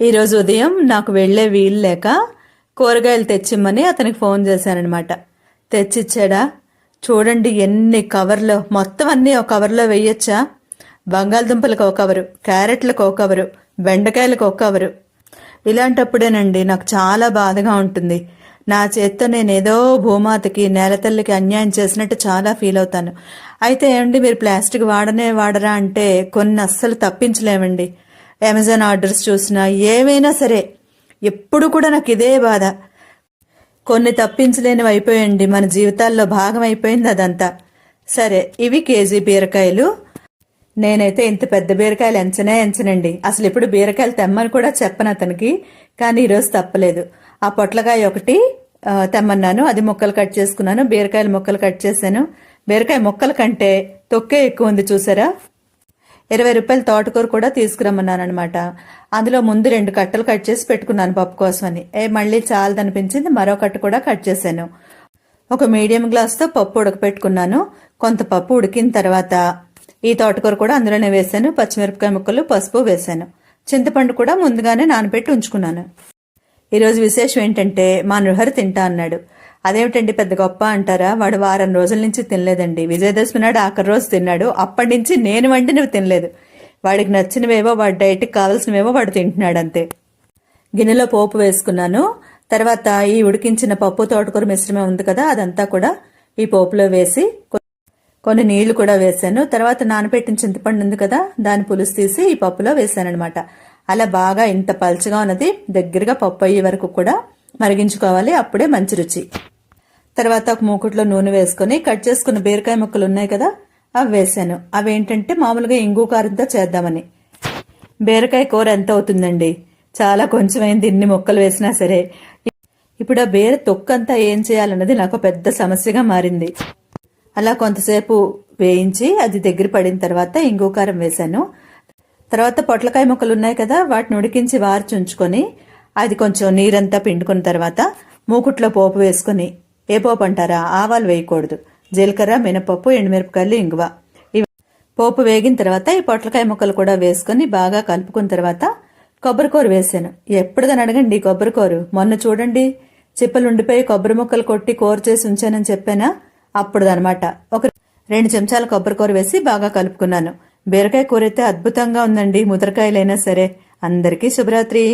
ఈరోజు ఉదయం నాకు వెళ్ళే వీలు లేక కూరగాయలు తెచ్చిమ్మని అతనికి ఫోన్ చేశానమాట తెచ్చిచ్చాడా? చూడండి ఎన్ని కవర్లో మొత్తం అన్నీ ఒక కవర్లో వేయొచ్చా? బంగాళదుంపలకు ఒక కవరు క్యారెట్లకు ఒక కవరు బెండకాయలకు ఒక కవరు. ఇలాంటప్పుడేనండి నాకు చాలా బాధగా ఉంటుంది. నా చేత్తో నేను ఏదో భూమాతకి నేలతల్లికి అన్యాయం చేసినట్టు చాలా ఫీల్ అవుతాను. అయితే ఏమండి మీరు ప్లాస్టిక్ వాడనే వాడరా అంటే కొన్ని అస్సలు తప్పించలేమండి. అమెజాన్ ఆర్డర్స్ చూసినా ఏమైనా సరే ఎప్పుడు కూడా నాకు ఇదే బాధ. కొన్ని తప్పించలేనివి అయిపోయండి. మన జీవితాల్లో భాగం అయిపోయింది అదంతా. సరే ఇవి కేజీ బీరకాయలు. నేనైతే ఇంత పెద్ద బీరకాయలు ఎంచనే ఎంచనండి. అసలు ఇప్పుడు బీరకాయలు తెమ్మని కూడా చెప్పను అతనికి కానీ ఈరోజు తప్పలేదు. ఆ పొట్లకాయ ఒకటి తెమ్మన్నాను. అది ముక్కలు కట్ చేసుకున్నాను. బీరకాయలు ముక్కలు కట్ చేశాను. బీరకాయ ముక్కల కంటే తొక్కే ఎక్కువ ఉంది చూసారా? ఇరవై రూపాయల తోటకూర కూడా తీసుకురమ్మన్నాను అనమాట అందులో ముందు రెండు కట్టలు కట్ చేసి పెట్టుకున్నాను పప్పు కోసమని. ఏ మళ్ళీ చాలదనిపించింది మరో కట్ట కూడా కట్ చేశాను. ఒక మీడియం గ్లాస్తో పప్పు ఉడకపెట్టుకున్నాను. కొంత పప్పు ఉడికిన తర్వాత ఈ తోటకూర కూడా అందులోనే వేశాను. పచ్చిమిరపకాయ ముక్కలు పసుపు వేశాను. చింతపండు కూడా ముందుగానే నానబెట్టి ఉంచుకున్నాను. ఈరోజు విశేషం ఏంటంటే మా నృహరి తింటా అన్నాడు. అదేమిటండి పెద్ద గొప్ప అంటారా? వాడు వారం రోజుల నుంచి తినలేదండి. విజయదశమి నాడు ఆఖరి రోజు తిన్నాడు. అప్పటి నుంచి నేను నువ్వు తినలేదు. వాడికి నచ్చినవేవో వాడి డైట్కి కావాల్సినవేవో వాడు తింటున్నాడు అంతే. గిన్నెలో పోపు వేసుకున్నాను. తర్వాత ఈ ఉడికించిన పప్పు తోటకూర మిశ్రమం ఉంది కదా అదంతా కూడా ఈ పోపులో వేసి కొన్ని నీళ్ళు కూడా వేసాను. తర్వాత నానబెట్టిన చింతపండు ఉంది కదా దాని పులుసు తీసి ఈ పప్పులో అనమాట అలా బాగా ఇంత పల్చగా ఉన్నది దగ్గరగా పప్పు అయ్యే వరకు కూడా మరిగించుకోవాలి. అప్పుడే మంచి రుచి. తర్వాత ఒక మూకుట్లో నూనె వేసుకొని కట్ చేసుకున్న బీరకాయ ముక్కలు ఉన్నాయి కదా అవి వేసాను. అవి ఏంటంటే మామూలుగా ఇంగు కారంతో చేద్దామని. బీరకాయ కూర ఎంత అవుతుందండి? చాలా కొంచెమైంది ఇన్ని ముక్కలు వేసినా సరే. ఇప్పుడు ఆ బీర తొక్కంతా ఏం చేయాలన్నది నాకు పెద్ద సమస్యగా మారింది. అలా కొంతసేపు వేయించి అది దగ్గర పడిన తర్వాత ఇంగు కారం వేశాను. తర్వాత పొట్లకాయ ముక్కలు ఉన్నాయి కదా వాటిని ఉడికించి వార్చి ఉంచుకొని అది కొంచెం నీరంతా పిండుకున్న తర్వాత మూకుట్లో పోపు వేసుకొని ఏ పోపు అంటారా? ఆవాలు వేయకూడదు. జీలకర్ర మినపప్పు ఎండుమిరపకాయలు ఇంగువ. ఇవి పోపు వేగిన తర్వాత ఈ పొట్లకాయ ముక్కలు కూడా వేసుకొని బాగా కలుపుకున్న తర్వాత కొబ్బరికూర వేసాను. ఎప్పుడుగాని అడగండి కొబ్బరికూరు కొబ్బరికూర మొన్న చూడండి చిప్పలు ఉండిపోయి కొబ్బరి ముక్కలు కొట్టి కూర చేసి ఉంచానని చెప్పానా? అప్పుడుదనమాట ఒక రెండు చెంచాల కొబ్బరికూర వేసి బాగా కలుపుకున్నాను. బీరకాయ కూర అయితే అద్భుతంగా ఉందండి ముదరకాయలైనా సరే. అందరికీ శుభరాత్రి.